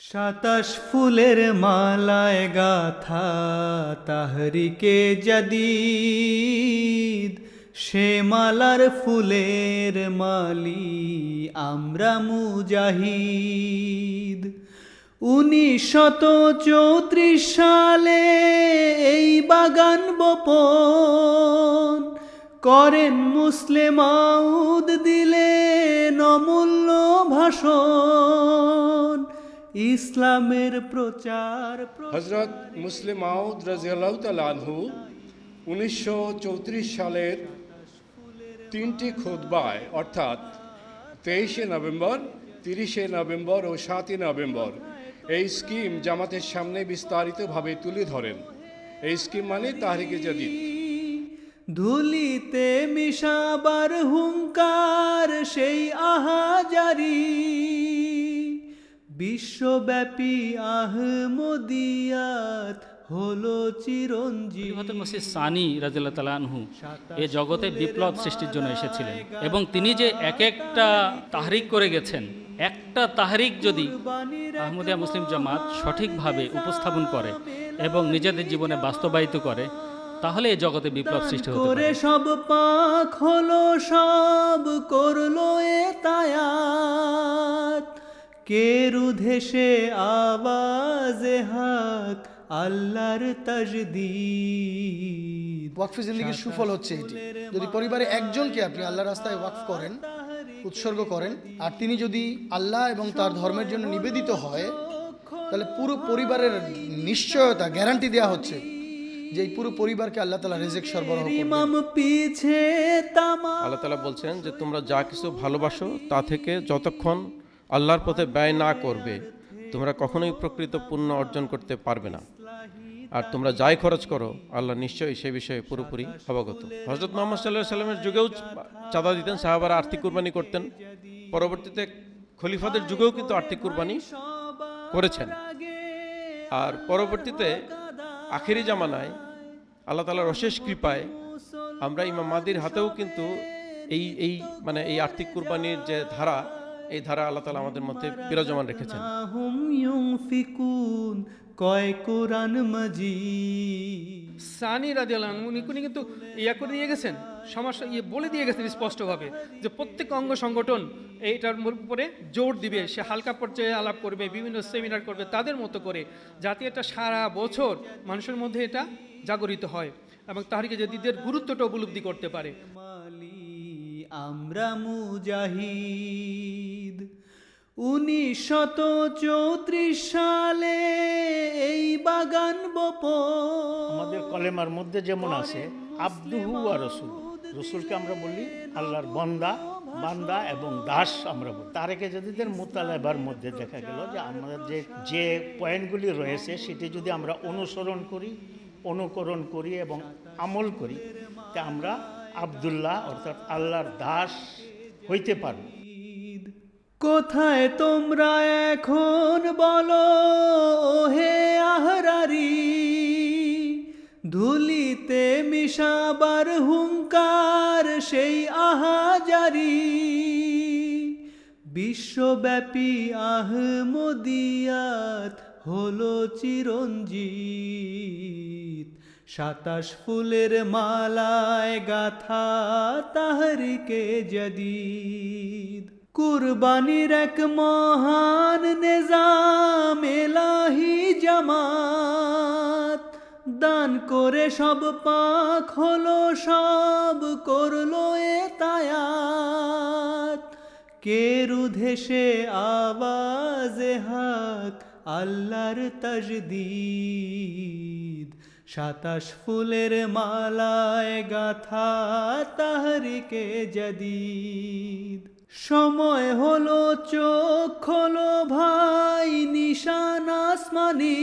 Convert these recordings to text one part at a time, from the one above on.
সাতাশ ফুলের মালায় গাথা তাহরিকে জাদিদ। সে মালার ফুলের মালি আমরা মুজাহিদ। উনিশশত চৌত্রিশ সালে এই বাগান বপন করেন মুসলিমাউদ দিলেন অমূল্য ভাষণ। ইসলামের প্রচার হজরত মুসলিম মাউদ রাজিয়াল্লাহ আনহু উনিশশো চৌত্রিশ সালের তিনটি খুতবায় অর্থাৎ তেইশে নভেম্বর তিরিশে নভেম্বর ও সাতই নভেম্বর এই স্কিম জামাতের সামনে বিস্তারিতভাবে তুলে ধরেন। এই স্কিম মানে তাহরিকে জাদিদ। ধুলিতে মিশাবার হুঙ্কার সেই আহাজারি বিশ্বব্যাপী আহমদিয়াত হলো চিরঞ্জীব। মসিদ সানি রাজিল্লা তালানহু এ জগতে বিপ্লব সৃষ্টির জন্য এসেছিলেন এবং তিনি যে এক একটা তাহরিক করে গেছেন একটা তাহরিক যদি আহমদিয়া মুসলিম জামাত সঠিকভাবে উপস্থাপন করে এবং নিজেদের জীবনে বাস্তবায়িত করে তাহলে এই জগতে বিপ্লব সৃষ্টি হতে করে পারে। সব পাক হলো সব করল এ তায়াত। কে রুধেসে আওয়াজে হাক আল্লাহর তজদিদ। ওয়াকফে জিন্দিগির সুফল হচ্ছে এটি। যদি পরিবারে একজনকে আপনি আল্লাহ রাস্তায় ওয়াকফ করেন উৎসর্গ করেন আর তিনি যদি আল্লাহ এবং তার ধর্মের জন্য নিবেদিত হয় তাহলে পুরো পরিবারের নিশ্চয়তা গ্যারান্টি দেওয়া হচ্ছে যে এই পুরো পরিবারকে আল্লাহ তালা রেজেক সরবরাহ আল্লাহ তালা বলছেন যে তোমরা যা কিছু ভালোবাসো তা থেকে যতক্ষণ আল্লাহর পথে ব্যয় না করবে, তোমরা কখনোই প্রকৃত পুণ্য অর্জন করতে পারবে না। আর তোমরা যাই খরচ করো, আল্লাহ নিশ্চয়ই সে বিষয়ে পুরোপুরি অবগত। হজরত মোহাম্মদ সাল্লাহ সাল্লামের যুগেও চাঁদা দিতেন, সাহাবারা আর্থিক কুরবানি করতেন। পরবর্তীতে খলিফাদের যুগেও কিন্তু আর্থিক কুরবানি করেছেন। আর পরবর্তীতে আখেরি জামানায় আল্লাহ তালার অশেষ কৃপায় আমরা ইমাম মাদির হাতেও কিন্তু এই এই মানে এই আর্থিক কুরবানির যে ধারা এই ধারা আল্লাহ তালা আমাদের মধ্যে বিরাজমান রেখেছেন। কয় কোরআন মাজিদ। সানি রাদিয়াল্লাহু উনি উনি কিন্তু ইয়া করে দিয়ে গেছেন সমস্যা ইয়ে বলে দিয়ে গেছেন স্পষ্টভাবে যে প্রত্যেক অঙ্গ সংগঠন এইটার উপরে জোর দিবে সে হালকা পর্যায়ে আলাপ করবে বিভিন্ন সেমিনার করবে তাদের মতো করে যাতে এটা সারা বছর মানুষের মধ্যে এটা জাগরিত হয় এবং তাহারিকে জাদিদের গুরুত্বটা উপলব্ধি করতে পারে। মালি আমরা মুজাহিদ। উনিশশত চৌত্রিশ সালে এই বাগান বপন। আমাদের কলেমার মধ্যে যেমন আছে আব্দুহু আর রসুল রসুলকে আমরা বলি আল্লাহর বন্দা বান্দা এবং দাস আমরা বলি। তারেকে যদিদের মোতালেবার মধ্যে দেখা গেল যে আমাদের যে যে পয়েন্টগুলি রয়েছে সেটি যদি আমরা অনুসরণ করি অনুকরণ করি এবং আমল করি তা আমরা আবদুল্লাহ অর্থাৎ আল্লাহর দাস হইতে পারব। কোথায় তোমরা এখন বলো? হে আহরারি, ধুলিতে মিশাবার হুঙ্কার সেই আহাজারি। বিশ্বব্যাপী আহমদিয়াত হলো চিরঞ্জিত। সাতাশ ফুলের মালায় গাথা তাহারিকে জদিদ। কুরবানির এক মহান নেজাম এলাহি জামাত। দান করে সব পাক হলো, সব করল এ তায়াত। কে রুধেসে আওয়াজে হাক, আল্লাহর তজদিদ। সাতাশ ফুলের মালায় গাথা তাহারিকে জদিদ। সময় হলো, চোখ হলো ভাই, নিশান আসমানি।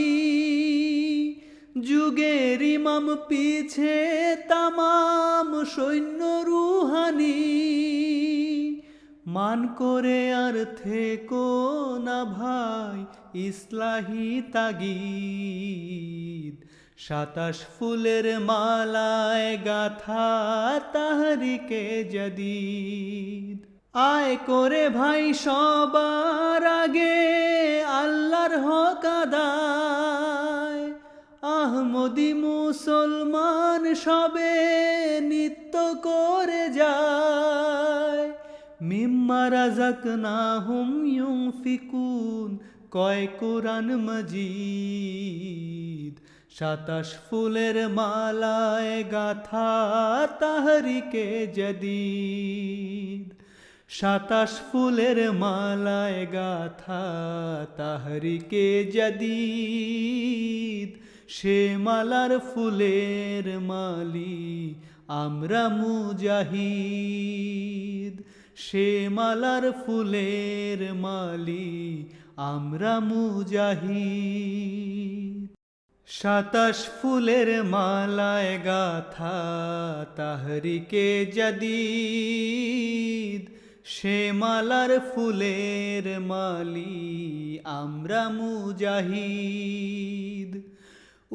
যুগের ইমাম পিছে তামাম সৈন্য রুহানি। মান করে আর থেকো না ভাই, ইসলাহি তাগিদ। সাতাশ ফুলের মালায় গাথা তাহারিকে জদিদ। আয় করে ভাই, সবার আগে আল্লাহর হক আদায়। আহমদি মুসলমান, সবে নিত্য করে যায়। মিম্মা রাজাক না হুম ইউং ফিকুন কয় কোরআন মজিদ। সাতাশ ফুলের মালায় গাথা তাহারিকে জদিদ। সাতাশ ফুলের মালায় গাথা তাহারিকে জদিদ। সে মালার ফুলের মালি আমরা মুজাহিদ। সে মালার ফুলের মালি আমরা মুজাহিদ। সাতাশ ফুলের মালায় গাথা তাহরিকে জদিদ। সে মালার ফুলের মালি আমরা মুজাহিদ।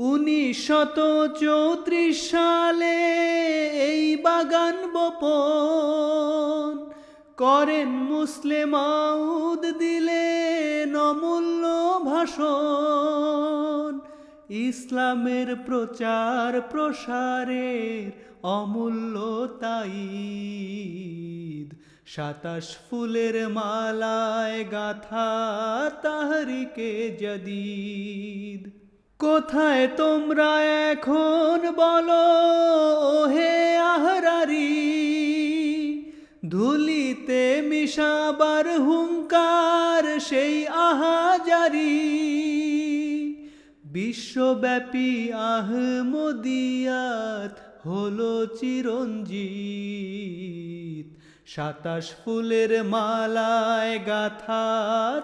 উনিশশত চৌত্রিশ সালে এই বাগান বপন করেন মুসলিম দিলে দিলেন অমূল্য ভাষণ। ইসলামের প্রচার প্রসারের অমূল্য তাইদ। সাতাশ ফুলের মালায় গাথা তাহারিকে জদিদ। কোথায় তোমরা এখন বলো, হে আহরারি? ধুলিতে মিশাবার হুঙ্কার সেই আহাজারি বিশ্বব্যাপী আহমদিয়াত হলো চিরঞ্জিত। সাতাশ ফুলের মালায় গাথা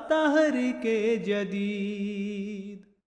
তাহারিকে জদিদ